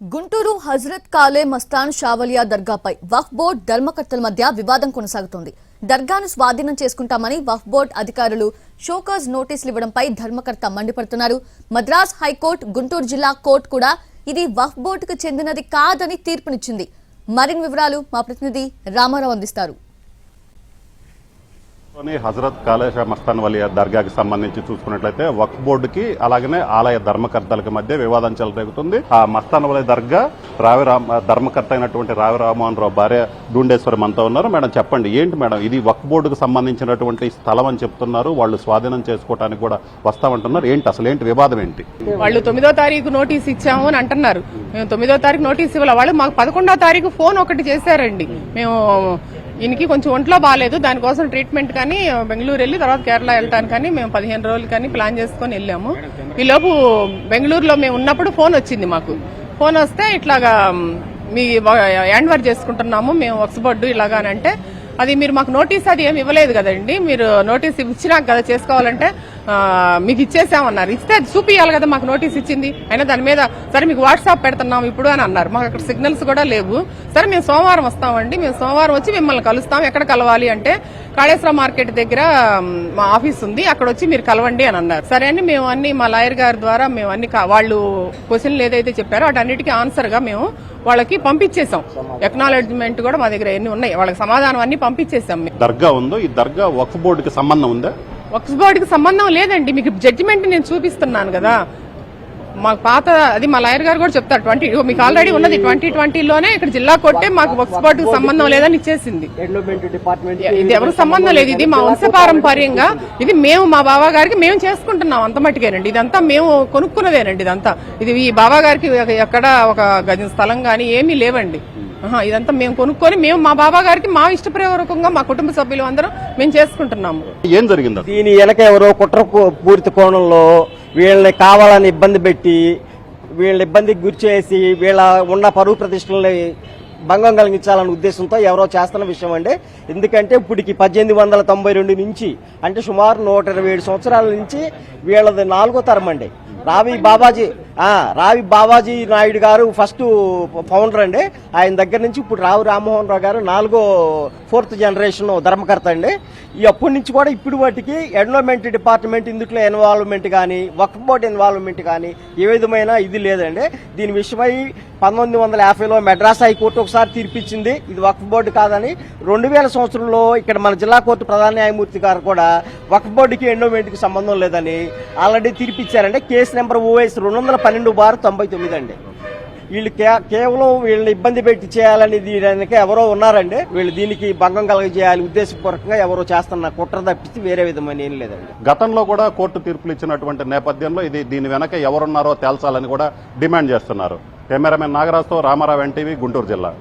గుంటూరు హజరత్ కాలే మస్తాన్ షావలియా దర్గాపై వక్ఫ్ బోర్డ్ ధర్మకర్తల మధ్య వివాదం కొనసాగుతోంది. దర్గాను స్వాధీనం చేసుకుంటామని వక్ఫ్ బోర్డ్ అధికారులు షోకాజ్ నోటీసులు ఇవ్వడంపై ధర్మకర్త మండిపడుతున్నారు. మద్రాస్ హైకోర్టు గుంటూరు జిల్లా కోర్టు కూడా ఇది వక్ఫ్ బోర్డుకు చెందినది కాదని తీర్పునిచ్చింది. మరిన్ని వివరాలు మా ప్రతినిధి రామారావు అందిస్తారు. హజరత్ కాళేశ మస్తాన్ వలయ దర్గాకి సంబంధించి చూసుకున్నట్లయితే వక్ బోర్డుకి అలాగనే ఆలయ ధర్మకర్తలకి మధ్య వివాదం చెలరేగుతుంది. ఆ మస్తాన్ వలియ దర్గా రావి రామ ధర్మకర్త అయినటువంటి రావి రామోహన్ రావు భార్య డూండేశ్వరి మనతో ఉన్నారు. మేడం చెప్పండి ఏంటి మేడం? ఇది వక్ బోర్డుకు సంబంధించినటువంటి స్థలం అని చెప్తున్నారు. వాళ్ళు స్వాధీనం చేసుకోవడానికి కూడా వస్తామంటున్నారు. ఏంటి అసలు ఏంటి వివాదం ఏంటి? వాళ్ళు తొమ్మిదో తారీఖు నోటీస్ ఇచ్చాము అని అంటున్నారు. మేము తొమ్మిదో తారీఖు నోటీస్ ఇవ్వాలి? వాళ్ళు మాకు పదకొండో తారీఖు ఫోన్ ఒకటి చేశారండి. మేము ఈయనకి కొంచెం ఒంట్లో బాగాలేదు దానికోసం ట్రీట్మెంట్ కానీ బెంగళూరు వెళ్ళి తర్వాత కేరళ వెళ్ళటానికి కానీ మేము పదిహేను రోజులు కానీ ప్లాన్ చేసుకొని వెళ్ళాము. ఈలోపు బెంగళూరులో మేము ఉన్నప్పుడు ఫోన్ వచ్చింది మాకు. ఫోన్ వస్తే ఇట్లాగా మీ హ్యాండ్ వర్క్ చేసుకుంటున్నాము మేము వక్స్బోర్డు ఇలాగా అని అంటే అది మీరు మాకు నోటీస్ అది ఏమి ఇవ్వలేదు కదండి. మీరు నోటీస్ ఇచ్చినాక కదా చేసుకోవాలంటే మీకు ఇచ్చేసామన్నారు. ఇస్తే అది చూపియాలి కదా మాకు నోటీస్ ఇచ్చింది. అయినా దాని మీద సరే మీకు వాట్సాప్ పెడుతున్నాం ఇప్పుడు అని అన్నారు. మాకు అక్కడ సిగ్నల్స్ కూడా లేవు. సరే మేము సోమవారం వస్తామండి. మేము సోమవారం వచ్చి మిమ్మల్ని కలుస్తాం. ఎక్కడ కలవాలి అంటే కాళేశ్వర మార్కెట్ దగ్గర మ్, ఆఫీస్ ఉంది. అక్కడ వచ్చి మీరు కలవండి అని అన్నారు. సరే అని మేము అన్ని మా లాయర్ గారి ద్వారా మేము అన్ని వాళ్ళు క్వశ్చన్లు ఏదైతే చెప్పారో వాటన్నిటికీ ఆన్సర్గా మేము వాళ్ళకి పంపించేసాం ఎక్నాలెడ్జ్మెంట్ కూడా మా దగ్గర ఎన్ని ఉన్నాయి? వాళ్ళకి సమాధానం అన్ని పంపించేసాం దర్గా ఉందో ఈ దర్గా వక్ఫ్ బోర్డుకి సంబంధం ఉందా? వక్స్ బోర్డుకి సంబంధం లేదండి. మీకు జడ్జిమెంట్ నేను చూపిస్తున్నాను కదా. మాకు పాత అది మా లాయర్ గారు కూడా చెప్తారు ట్వంటీ మీకు ఆల్రెడీ ఉన్నది ట్వంటీ ట్వంటీలోనే ఇక్కడ జిల్లా కోర్టే మాకు వక్స్ బోర్డుకి సంబంధం లేదని ఇచ్చేసింది. ఇది ఎవరు సంబంధం లేదు. ఇది మా వంశపారంపర్యంగా ఇది మేము మా బాబా గారికి మేము చేసుకుంటున్నాం అంత మట్టుకేనండి ఇదంతా మేము కొనుక్కున్నదేనండి ఇదంతా. ఇది ఈ బాబా గారికి ఎక్కడ ఒక గజం స్థలం గానీ ఏమీ లేవండి. ఆహా, ఇదంతా మేము కొనుక్కొని మేము మా బాబా గారికి మా ఇష్టప్రయోగకంగా మా కుటుంబ సభ్యులు అందరం మేము చేసుకుంటున్నాము. ఏం జరిగింది? దీని వెనక ఎవరో కుట్ర కు- పూరిత కోణంలో వీళ్ళని కావాలని ఇబ్బంది పెట్టి వీళ్ళని ఇబ్బందికి గురి చేసి వీళ్ళ ఉన్న పరువు ప్రతిష్టలని భంగం కలిగించాలనే ఉద్దేశంతో ఎవరో చేస్తున్న విషయం అండి. ఎందుకంటే ఇప్పటికి పద్దెనిమిది వందల తొంభై రెండు నుంచి అంటే సుమారు నూట ఇరవై ఏడు సంవత్సరాల నుంచి వీళ్ళది నాలుగో తరం అండి. రావి బాబాజీ రావి బాబాజీ నాయుడు గారు ఫస్ట్ ఫౌండర్ అండి. ఆయన దగ్గర నుంచి ఇప్పుడు రావు రామ్మోహన్ రావు గారు నాలుగో ఫోర్త్ జనరేషన్ ధర్మకర్త అండి. ఈ అప్పటి నుంచి కూడా ఇప్పుడు వాటికి ఎన్విరాన్మెంట్ డిపార్ట్మెంట్ ఇందులో ఇన్వాల్వ్మెంట్ కానీ వక్ఫ్ బోర్డ్ ఇన్వాల్వ్మెంట్ కానీ ఏ విధమైన ఇది లేదండి. దీని విషయమై పంతొమ్మిది వందల యాభైలో మెడ్రాస్ హైకోర్టు ఒకసారి తీర్పిచ్చింది. ఇది వక్ఫ్ బోర్డు కాదని రెండు వేల సంవత్సరంలో ఇక్కడ మన జిల్లా కోర్టు ప్రధాన న్యాయమూర్తి గారు కూడా వక్ఫ్ బోర్డుకి ఎండోమెంట్కి సంబంధం లేదని ఆల్రెడీ తీర్పిచ్చారంటే కేసు నెంబర్ ఓఎస్ రెండు వందల పన్నెండు బార్ తొంభై తొమ్మిది అండి. వీళ్ళు కే- కేవలం వీళ్ళని ఇబ్బంది పెట్టి చేయాలని దీనికి ఎవరో ఉన్నారండి. వీళ్ళు దీనికి భంగం కలగజేయాలి ఉద్దేశపూర్వకంగా ఎవరో చేస్తున్న కుట్ర తప్పించి వేరే విధమైన ఏం లేదండి. గతంలో కూడా కోర్టు తీర్పులు ఇచ్చినటువంటి నేపథ్యంలో ఇది దీని వెనక ఎవరున్నారో తేల్చాలని కూడా డిమాండ్ చేస్తున్నారు. కెమెరామెన్ నాగరాజ్తో రామారావు ఎన్టీవీ గుంటూరు జిల్లా.